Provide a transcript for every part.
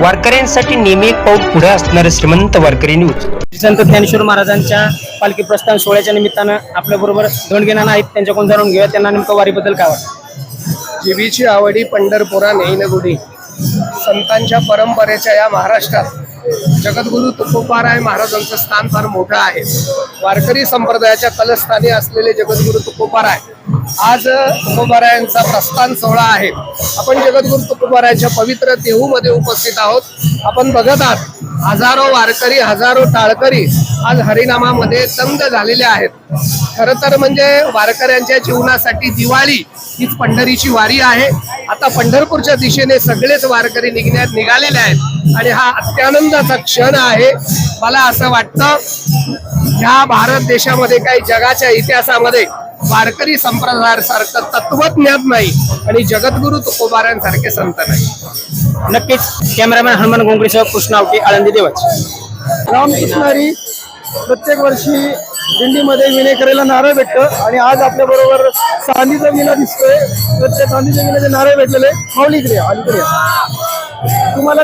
वारकऱ्यांसाठी नेहमी एक पाऊल पुढे असणारे श्रीमंत वारकरी न्यूज. संत ज्ञानेश्वर महाराजांच्या पालखी प्रस्थान सोहळ्याच्या निमित्तानं आपल्या बरोबर दोंडगेनाना आहेत त्यांच्याकडून जाणून घेऊया. त्यांना नेमकं वारीबद्दल काय वाटतं? जीवीची आवडी पंढरपुरा नेईनगुडी. संतांच्या परंपरेच्या या महाराष्ट्रात जगद्गुरु तुकोबाराय महाराजांचं स्थान फार मोठं आहे. वारकरी संप्रदायाच्या कलस्थानी असलेले जगद्गुरु तुकोबाराय आज तुकोबारायांचा प्रस्थान सोहळा आहे. आपण जगद्गुरु तुकोबारायांच्या पवित्र देहूमध्ये उपस्थित आहोत. आपण बघत आहात हजारो वारकरी हजारो टाळकरी आज हरिनामामध्ये दंग झालेले आहेत. खरं तर म्हणजे वारकऱ्यांच्या जीवनासाठी दिवाळी हीच पंढरीची वारी आहे. आता पंढरपूरच्या दिशेने सगळेच वारकरी निघण्यात निघालेले आहेत. आणि हा अत्यानंदाचा क्षण आहे. मला असं वाटतं ह्या भारत देशामध्ये काही जगाच्या इतिहासामध्ये वारकरी संप्रदायासारखं तत्वज्ञात नाही आणि जगद्गुरु तुकोबारांसारखे संत नाही. नक्कीच. कॅमेरामॅन हनुमान गोंगडीसह कृष्ण आवटी आळंदी देवाच. रामकृष्णारी प्रत्येक वर्षी दिंडीमध्ये विनेकरीला नारळ भेटतं आणि आज आपल्या बरोबर चांदीचा विना दिसतोय. तर त्या चांदीच्या विण्याचे नारळ भेटलेले माऊलीकडे अलीकडे तुम्हाला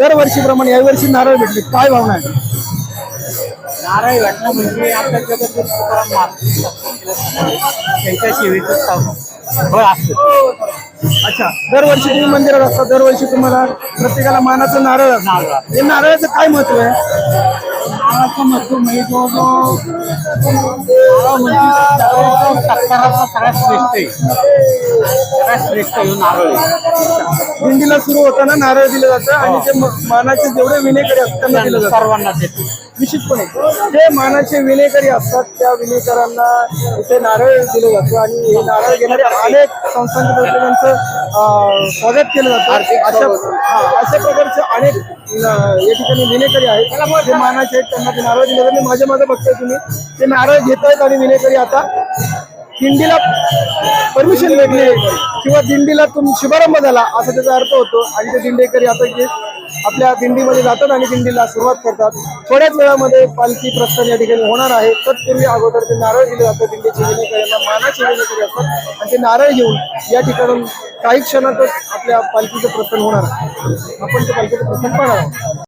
दरवर्षीप्रमाणे यावर्षी नारळ भेटले. काय भावना आहे? नारळ म्हणजे आपल्या जगत त्यांच्या सेवेचं फळ असतं अच्छा दरवर्षी तुम्ही मंदिरात असता दरवर्षी तुम्हाला प्रत्येकाला मानाचं नारळ असतं. हे नारळाचं काय महत्त्व आहे? नारळाचं महत्त्व म्हणजे जो जो नारळ म्हणजे सत्काराचा सगळ्यात श्रेष्ठ आहे. सगळ्यात श्रेष्ठ आहे नारळ आहे. दिंडीला सुरू होताना नारळ दिलं जातं आणि ते म- मानाचे जेवढे विनेकरी असतात त्यांना दिलं जातं. सर्वांना देतो. निश्चितपणे. जे मानाचे विनेकरी असतात त्या विनेकरांना इथे नारळ दिलं जातं आणि हे नारळ घेणारे अनेक संस्थांच्या अं, स्वागत केलं जातं. अशा अशा प्रकारचे अनेक या ठिकाणी विनेकरी आहेत. जे मानाचे आहेत त्यांना ते नारळ दिले जाते माझ्या मागे बघताय तुम्ही. ते नारळ घेत आहेत आणि विनेकरी आता दिंडीला परमिशन भेटली किंवा दिंडीला तुम शुभारंभ झाला असा त्याचा अर्थ होतो. आणि ते दिंडेकरी आता जे आपल्या दिंडीमध्ये जातात आणि दिंडीला सुरुवात करतात. थोड्याच वेळामध्ये पालखी प्रस्थान या ठिकाणी होणार आहे. तत्पूर्वी अगोदर ते नारळ दिले जातं दिंडीचे विनेकऱ्यांना मानाचे विनेकरी असतात आणि ते नारळ घेऊन या ठिकाणून काही क्षणातच आपल्या पालखीचं प्रस्थान होणार आहे. आपण ते पालखीचं प्रस्थान पाहणार आहोत.